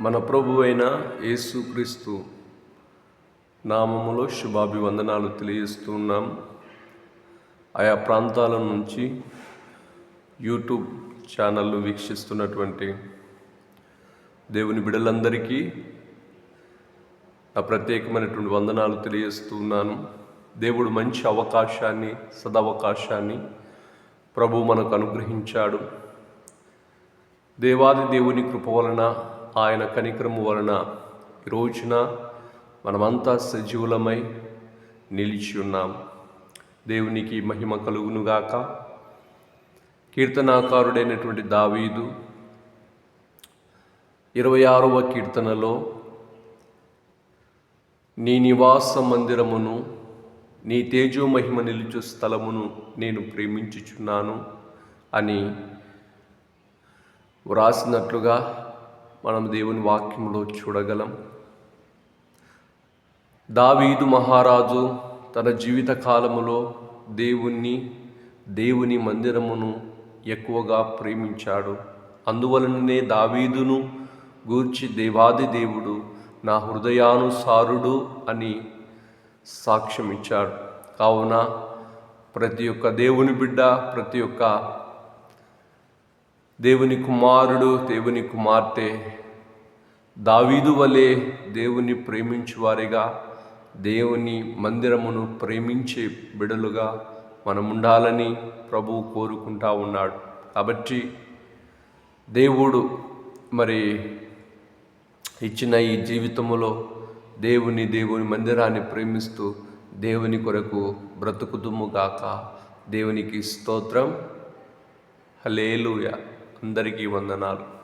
మన ప్రభు అయిన యేసుక్రీస్తు నామములో శుభాభివందనాలు తెలియజేస్తున్నాం ఆయా ప్రాంతాల నుంచి యూట్యూబ్ ఛానళ్ళు వీక్షిస్తున్నటువంటి దేవుని బిడలందరికీ నా ప్రత్యేకమైనటువంటి వందనాలు తెలియజేస్తున్నాను దేవుడు మంచి అవకాశాన్ని సదవకాశాన్ని ప్రభు మనకు అనుగ్రహించాడు. దేవాది దేవుని కృప వలన ఆయన కనికరము వలన రోజున మనమంతా సజీవులమై నిలిచి ఉన్నాం. దేవునికి మహిమ కలుగునుగాక. కీర్తనాకారుడైనటువంటి దావీదు ఇరవై ఆరవ కీర్తనలో నీ నివాస మందిరమును నీ తేజో మహిమ నిలుచు స్థలమును నేను ప్రేమించుచున్నాను అని వ్రాసినట్లుగా మనం దేవుని వాక్యంలో చూడగలం. దావీదు మహారాజు తన జీవిత కాలములో దేవుణ్ణి దేవుని మందిరమును ఎక్కువగా ప్రేమించాడు. అందువలననే దావీదును గూర్చి దేవాది దేవుడు నా హృదయానుసారుడు అని సాక్ష్యం ఇచ్చాడు కావున ప్రతి ఒక్క దేవుని బిడ్డ ప్రతి ఒక్క దేవుని కుమారుడు దేవుని కుమార్తె దావీదు వలె దేవుని ప్రేమించువారిగా దేవుని మందిరమును ప్రేమించే బిడలుగా మనం ఉండాలని ప్రభువు కోరుకుంటా ఉన్నాడు. కాబట్టి దేవుడు మరి ఇచ్చిన ఈ జీవితములో దేవుని దేవుని మందిరాన్ని ప్రేమిస్తూ దేవుని కొరకు బ్రతుకుదుము గాక. దేవునికి స్తోత్రం. హలేలుయా అందరికీ వందనాలు.